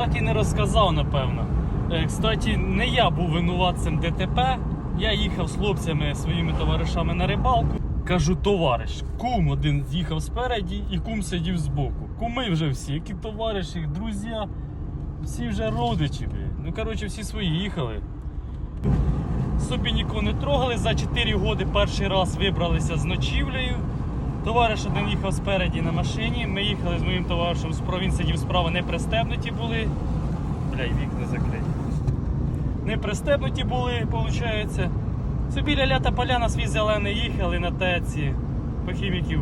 Так і не розказав, напевно. Е, Кстати, не я був винуватцем ДТП. Я їхав з хлопцями своїми товаришами на рибалку. Кажу, товариш, кум один їхав спереді і кум сидів збоку. Куми вже всі, які товариші, друзі, всі вже родичі. Ну, коротше, всі свої їхали. Собі нікого не трогали. За 4 роки перший раз вибралися з ночівлею. Товариш один їхав спереді на машині. Ми їхали з моїм товаришем. Він сидів справа, не пристебнуті були. Бля, вікна закриті. Не пристебнуті були, виходить. Це біля лята поля на свій зелений їхали на теці по хіміків.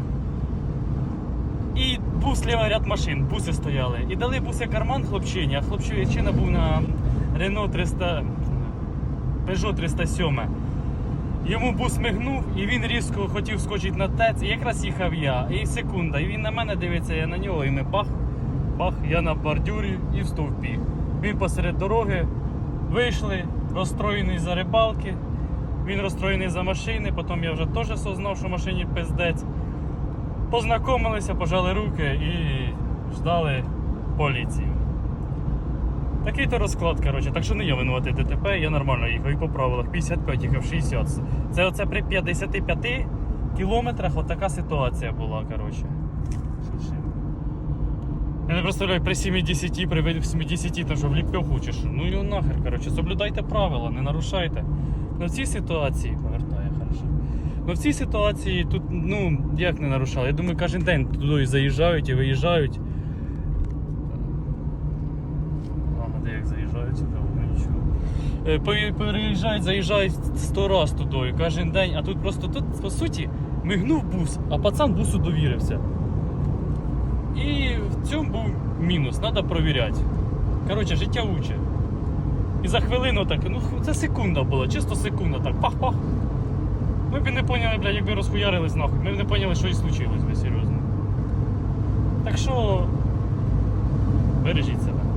І був сліва ряд машин, буси стояли. І дали буси карман хлопчині, а хлопчина був на Renault 300, Peugeot 307. Йому бус мигнув, і він різко хотів скочити на ТЕЦ, і якраз їхав я. І секунда, і він на мене дивиться, я на нього, і ми бах, бах, я на бордюрі і в стовпі. Він посеред дороги, вийшли, розстроєний за рибалки, він розстроєний за машини, потім я вже теж сознав, що в машині пиздець. Познайомилися, пожали руки і ждали поліцію. Такий то розклад, коротше. Так що не я винуватий ДТП, я нормально їхав і по правилах 55 їхав 60. Це оце при 55 кілометрах отака ситуація була, коротше. Я не представляю, при 70, при 80, то що в ліпьох учиш. Ну його нахер, коротше, соблюдайте правила, не нарушайте. Ну в цій ситуації повертає, хорошо. Ну в цій ситуації тут, ну, як не нарушали? Я думаю, кожен день туди заїжджають і виїжджають. Ага, як заїжджають, цікаво, ну нічого. Е, Переїжджають, заїжджають сто раз туди, кожен день, а тут просто тут, по суті, мигнув бус, а пацан бусу довірився. І в цьому був мінус, треба провіряти. Коротше, життя уче. І за хвилину так, ну це секунда була, чисто секунда, так, пах-пах. Ми б не поняли, блядь, якби розхуярились нахуй. Ми б не поняли, що і случилось серйозно. Так що бережіть себе.